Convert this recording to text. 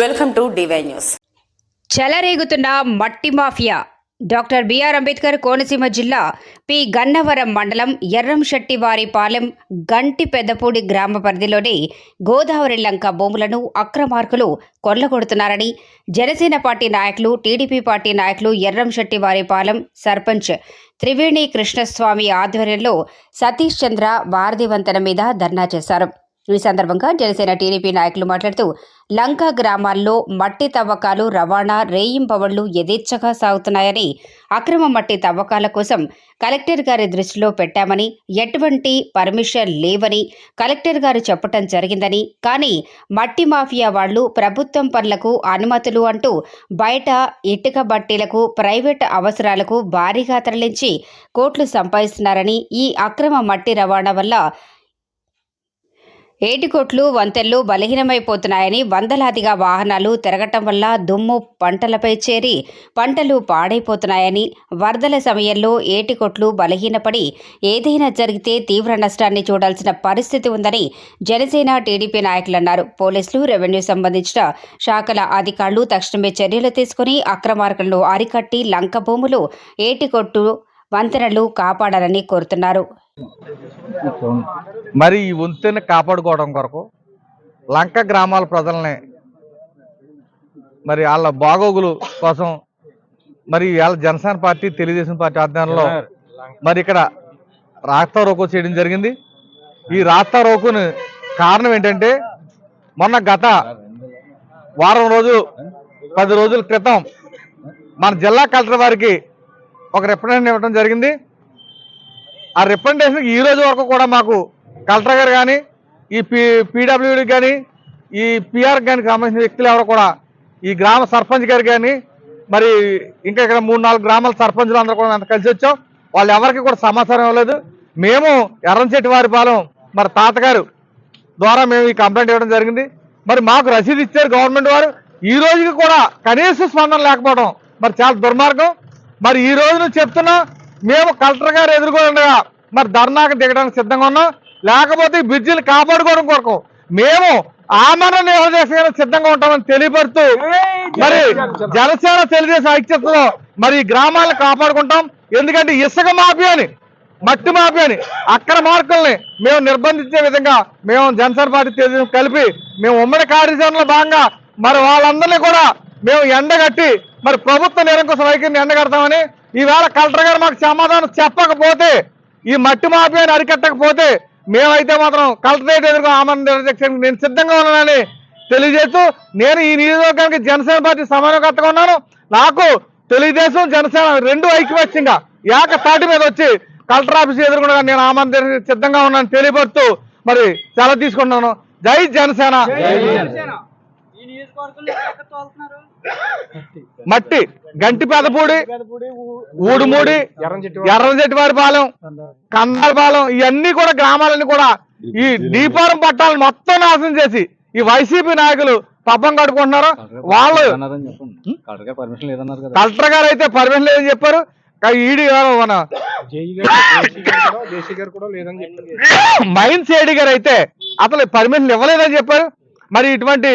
Welcome to DY news చెలరేగుతున్న మట్టి mafia. Doctor BR Ambedkar Konaseema జిల్లా పి గన్నవరం మండలం ఎర్రంశెట్టివారిపాలెం గంటి పెద్దపూడి గ్రామ పరిధిలోని గోదావరి లంక భూములను అక్రమార్కులు కొల్లగొడుతున్నారని జనసేన పార్టీ నాయకులు టీడీపీ పార్టీ నాయకులు ఎర్రంశెట్టివారిపాలెం సర్పంచ్ త్రివేణి కృష్ణస్వామి ఆధ్వర్యంలో సతీష్ చంద్ర భారతి వంతెన మీద ధర్నా చేశారు. ఈ సందర్భంగా జనసేన టీడీపీ నాయకులు మాట్లాడుతూ లంక గ్రామాల్లో మట్టి తవ్వకాలు రవాణా రేయింపవళ్ళు యథేచ్ఛగా సాగుతున్నాయని అక్రమ మట్టి తవ్వకాల కోసం కలెక్టర్ గారి దృష్టిలో పెట్టామని ఎటువంటి పర్మిషన్ లేవని కలెక్టర్ గారు చెప్పటం జరిగిందని కానీ మట్టి మాఫియా వాళ్ళు ప్రభుత్వం పనులకు అనుమతులు అంటూ బయట ఇటుక బట్టీలకు ప్రైవేట్ అవసరాలకు భారీగా తరలించి కోట్లు సంపాదిస్తున్నారని ఈ అక్రమ మట్టి రవాణా వల్ల ఏటికొట్లు వంతెనలు బలహీనమైపోతున్నాయని వందలాదిగా వాహనాలు తిరగటం వల్ల దుమ్ము పంటలపై చేరి పంటలు పాడైపోతున్నాయని వరదల సమయంలో ఏటికొట్లు బలహీనపడి ఏదైనా జరిగితే తీవ్ర నష్టాన్ని చూడాల్సిన పరిస్థితి ఉందని జనసేన టీడీపీ నాయకులు అన్నారు. పోలీసులు రెవెన్యూ సంబంధించిన శాఖల అధికారులు తక్షణమే చర్యలు తీసుకుని అక్రమార్కులను అరికట్టి లంక భూములు ఏటికొట్టు వంతెనలు కాపాడాలని కోరుతున్నారు. మరి ఈ వంతెన కాపాడుకోవడం కొరకు లంక గ్రామాల ప్రజల్ని మరి వాళ్ళ బాగోగులు కోసం మరి వాళ్ళ జనసేన పార్టీ తెలుగుదేశం పార్టీ ఆధ్వర్యంలో మరి ఇక్కడ రాస్తా రోకో చేయడం జరిగింది. ఈ రాస్తా రోకోని కారణం ఏంటంటే మొన్న గత వారం రోజు పది రోజుల క్రితం మన జిల్లా కలెక్టర్ వారికి ఒక రిప్రజెంటేషన్ ఇవ్వడం జరిగింది. ఆ రిప్రజెంటేషన్ ఈ రోజు వరకు కూడా మాకు కలెక్టర్ గారు కానీ ఈ పీ పీడబ్ల్యూడి కానీ ఈ పిఆర్ కానీ సంబంధించిన వ్యక్తులు ఎవరు కూడా ఈ గ్రామ సర్పంచ్ గారు కానీ మరి ఇంకా ఇక్కడ మూడు నాలుగు గ్రామాల సర్పంచులు అందరూ కూడా అంత కలిసి వచ్చాం. వాళ్ళు ఎవరికి కూడా సమాచారం ఇవ్వలేదు. మేము ఎర్రంచెట్టి వారి పాలెం మరి తాతగారు ద్వారా మేము ఈ కంప్లైంట్ ఇవ్వడం జరిగింది. మరి మాకు రసీదు ఇచ్చారు గవర్నమెంట్ వారు. ఈ రోజుకి కూడా కనీస స్పందన లేకపోవడం మరి చాలా దుర్మార్గం. మరి ఈ రోజు నుంచి చెప్తున్నా మేము కలెక్టర్ గారు ఎదుర్కొండగా మరి ధర్నాకు దిగడానికి సిద్ధంగా ఉన్నాం. లేకపోతే బ్రిడ్జిని బ్రిడ్జిలు కాపాడుకోవడం కొరకు మేము ఆమరణ నిలదీసడానికి సిద్ధంగా ఉంటామని తెలియపరుస్తూ మరి జనసేన తెలుగుదేశం ఐక్యతలో మరి గ్రామాలను కాపాడుకుంటాం. ఎందుకంటే ఇసుక మాఫియాని మట్టి మాఫియాని అక్కడ మార్కుల్ని మేము నిర్బంధించే విధంగా మేము జనసేన పార్టీ తెలియజేయడం కలిపి మేము ఉమ్మడి కార్యాచరణలో భాగంగా మరి వాళ్ళందరినీ కూడా మేము ఎండగట్టి మరి ప్రభుత్వ నిరంకుశ వైఖరిని ఎండగడతామని ఈవేళ కలెక్టర్ గారు మాకు సమాధానం చెప్పకపోతే ఈ మట్టి మాఫియాని అరికట్టకపోతే మేమైతే మాత్రం కలెక్టరేట్ ఎదురు ఆమరణ నిరక్షణకి నేను సిద్ధంగా ఉన్నానని తెలియజేస్తూ నేను ఈ నియోజకవర్గానికి జనసేన పార్టీ సమన్వయకర్తగా ఉన్నాను. నాకు తెలుగుదేశం జనసేన రెండు ఐక్యవచ్యంగా ఏక తాటి మీద వచ్చి కలెక్టర్ ఆఫీస్ ఎదుర్కొనగా నేను ఆమరణ సిద్ధంగా ఉన్నాను తెలియపడుతూ మరి సెలవు తీసుకున్నాను జై జనసేన! మట్టి గంటి పెదపూడి ఊడుమూడి ఎర్రంచెట్టి వారి పాలెం కందాలపాలెం ఇవన్నీ కూడా గ్రామాలన్నీ కూడా ఈ దీపారం పట్టాలను మొత్తం నాశనం చేసి ఈ వైసీపీ నాయకులు పబ్బం కట్టుకుంటున్నారు వాళ్ళు కలెక్టర్ పర్మిషన్ లేదన్నారు కదా కలెక్టర్ గారు అయితే పర్మిషన్ లేదని చెప్పారు. ఈడీ గారు మన జేఈ గారు జేసీ గారు కూడా లేదని చెప్పారు. మైన్స్ ఏడీ గారు అయితే అసలు పర్మిషన్ ఇవ్వలేదని చెప్పారు. మరి ఇటువంటి